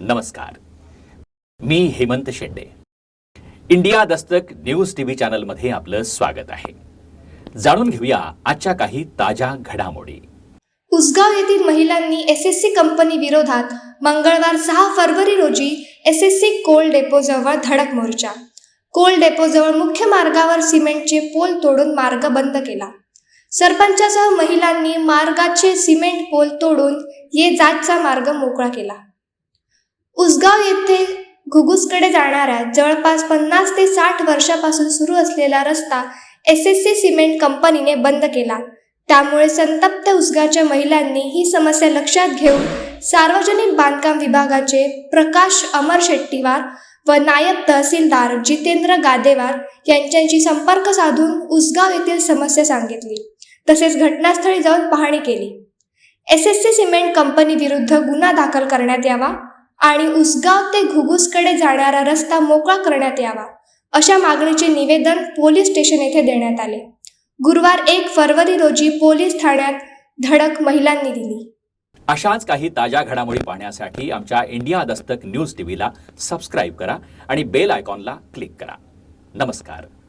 नमस्कार. मी Hemant Shende. India Dastak news TV चॅनलमध्ये आपलं स्वागत आहे. जाणून घेऊया आजच्या काही ताज्या घडामोडी. उसगाव येथील महिलांनी एस एस सी कंपनी विरोधात मंगळवार सहा फरवरी रोजी एस एस सी कोल डेपोजवळ धडक मोर्चा. कोल डेपोजवळ मुख्य मार्गावर सिमेंटचे पोल तोडून मार्ग बंद केला. सरपंचासह महिलांनी मार्गाचे सिमेंट पोल तोडून ये जातचा मार्ग मोकळा केला. उसगाव येथे घुगुसकडे जाणाऱ्या जवळपास पन्नास ते साठ वर्षापासून सुरू असलेला रस्ता एस एस सी सिमेंट कंपनीने बंद केला. त्यामुळे संतप्त उसगाच्या महिलांनी ही समस्या लक्षात घेऊन सार्वजनिक बांधकाम विभागाचे प्रकाश अमर शेट्टीवार व नायब तहसीलदार जितेंद्र गादेवार यांच्याशी संपर्क साधून उसगाव येथील समस्या सांगितली तसेच घटनास्थळी जाऊन पाहणी केली. S S C cement company विरुद्ध गुन्हा दाखल करण्यात यावा आणि उसगाव ते घुगुसकडे जाणारा रस्ता मोकळा करण्यात यावा अशा मागणीचे निवेदन पोलीस स्टेशन येथे देण्यात आले. गुरुवार एक फरवरी रोजी पोलीस ठाण्यात धडक महिलांनी दिली. अशाच काही ताज्या घडामोडी पाहण्यासाठी आमच्या इंडिया दस्तक न्यूज टीव्हीला सबस्क्राईब करा आणि बेल आयकॉनला क्लिक करा. नमस्कार.